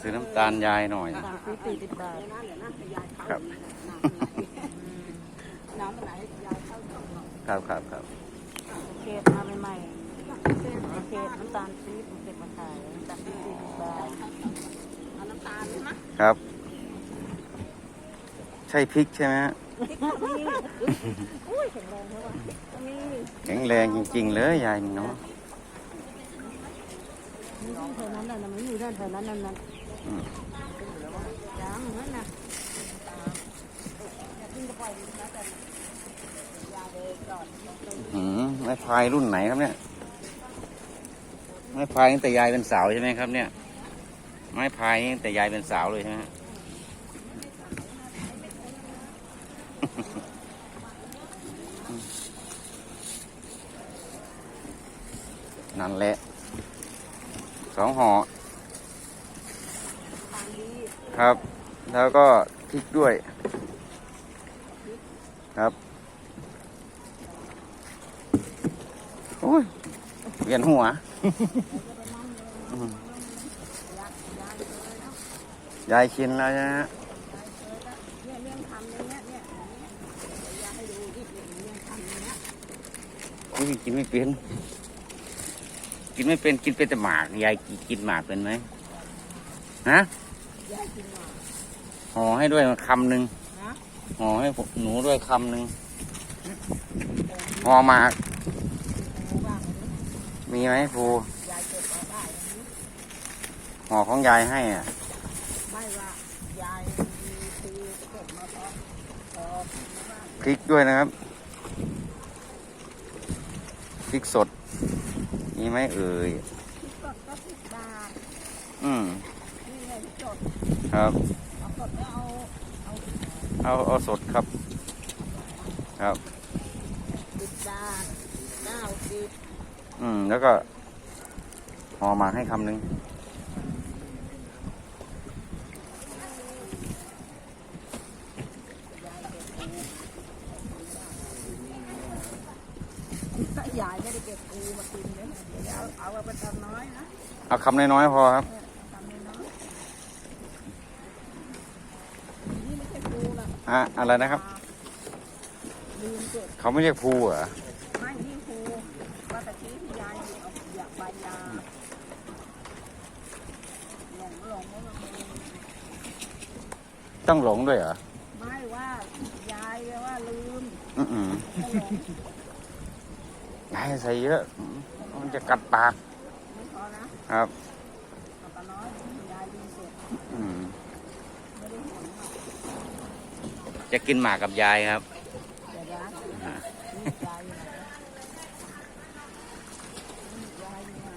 ซื้อน้ำตาลยายหน่อยสั่งซื้อสี่สิบบาท ครับ น้ำไหนยายเข้าช่องเราครับครับครับเกตมาใหม่ๆเกตน้ำตาลปี๊บเก็บมาขายสั่งซื้อสี่สิบบาทเอาน้ำตาลใช่ไหมครับ ใช่พริกใช่ไหมฮะอุ้ยแข็งแรงเท่าไหร่ก็มีแข็งแรงจริง ๆ เลยยายนี่เนาะมีด้านแถวนั้นน่ะมันอยู่ด้านแถวนั้นนั่นน่ ยังนั่นนะหืมไม้พายรุ่นไหนครับเนี่ย ไม้พายตั้งแต่ยายเป็นสาวใช่ไหมครับ เนี่ย ไม้พายตั้งแต่ยายเป็นสาวเลยใช่ไหมฮะนั่นแหละสองห่อ ครับ แล้วก็พริกด้วย ครับ โอ้ยเวียนหัวยายชินแล้วนะฮะนี่ยเรื่องทำอย่างเงี้ยเนี่ยยายให้ดูที่เรื่องทำอย่างเงี้ยอุ๊ยกินไม่เป็น กินไม่เป็น กินเป็นแต่หมาก ยายกินหมากเป็นไหมฮะ ยายกินหมาห่อให้ด้วยคำหนึ่งนะห่อให้หนูด้วยคำหนึ่งห่อหมากหมูบ้างมีไหมครูยายเก็บมาได้อันนี้ห่อของยายให้อะไม่ว่ายายมีปีเก็บมาเพราะพอบ้านพริกด้วยนะครับพริกสดมีไหมเอ่ยที่สดก็สิบบาท อืมนี่ไงที่สด ครับเอาสดแล้วเอาเอาเอาเอาสดครับ ครับสิบบาทเก้าสิบอืม แล้วก็ห่อหมากให้คำหนึ่งยายไม่ได้เก็บปูมากินเลยนะเดี๋ยวเอาเอาไปทำน้อยนะ เอาคำน้อยๆพอครับ ทำน้อยนี่ไม่ใช่ ปูนะอะอะไรนะครับ ลืมเก็บเขาไม่เรียกภูเหรอไม่นี่ปูว่าแต่ชี้ที่ยายเอาอยากใบยาหลงหลงว่ามันต้องหลงด้วยเหรอไม่ว่ายายว่าลืมอือก็หลงยายใส่เยอะอืมมันจะกัดปากไม่พอนะครับ เอาปลาน้อยยายลืมเก็บอืมไม่ได้เห็นหรอก จะกินหมากกับยายครับเดี๋ยวนะนี่ยายอยู่ไหนนี่ยายอยู่ไหน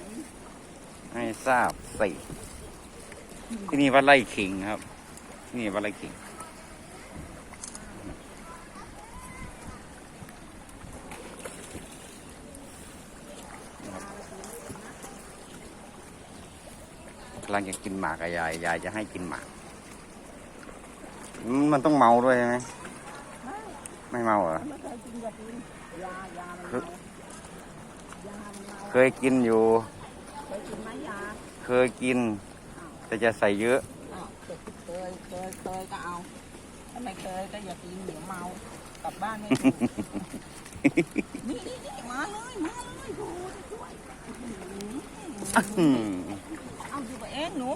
ให้ทราบสิที่นี่วัดไร่ขิงครับ ที่นี่วัดไร่ขิงกำลังจะกินหมากกับยาย ยายจะให้กินหมากอื มมันต้องเมาด้วยใช่ไหมไม่เมาเหรอไม่เคยกินอย่ากินยายามันเมายามันเมาเคยกินอยู่เคยกินไหมยาเคยกิน แต่จะใส่เยอะอ้าวเคยเคยเคยเคยก็เอาถ้าไม่เคยก็อย่ากินเดี๋ยวเมากลับบ้านไม่ถูกนี่นี่นี่มาเลยมาเลยโอ้ยช่วยอืมเอาดูไปเองหนู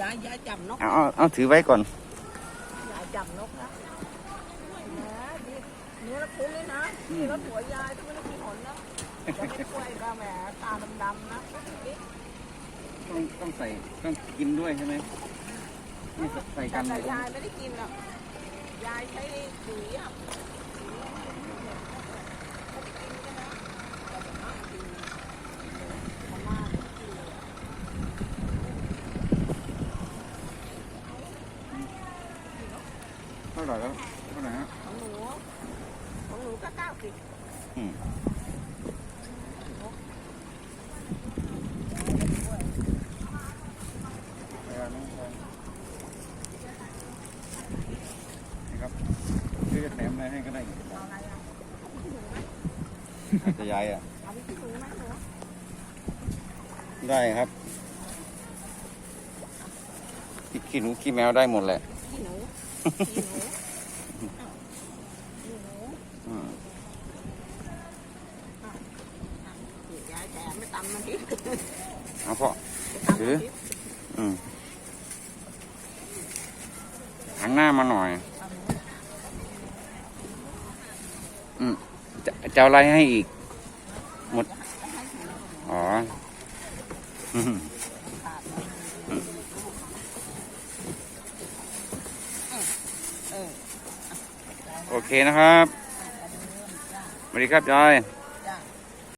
ยายยายจับนกเอาเอาเอาถือไว้ก่อนยาย จับนกนะแหมนี่เนื้อละคุ้นเลยนะนี่รถหัวยายถ้าไม่ได้กินหนนะจะไม่ช่วยก็แหมตาดำๆนะต้องต้องใส่ต้องกินด้วยใช่ไหมนี่ใส่กันแต่เลยยายไม่ได้กินหรอกยายใช้สีอะ เท่าไหร่แล้วเท่าไหร่ฮะของหนูของหนูก็เก้าสิบอืมนะครับซื้อแถมอะไรให้ก็ได้เอาอะไรอะจะย้ายอะ เอาไปที่ถุงไหมหนูได้ครับพริกขี้หนูขี้แมวได้หมดแหละ เอาพ่อถืออืมหันหน้ามาหน่อย อืมจะจะเอาอะไรให้อีก หมด อ๋ออืม เออ โอเคนะครับสวัสดีครับจอย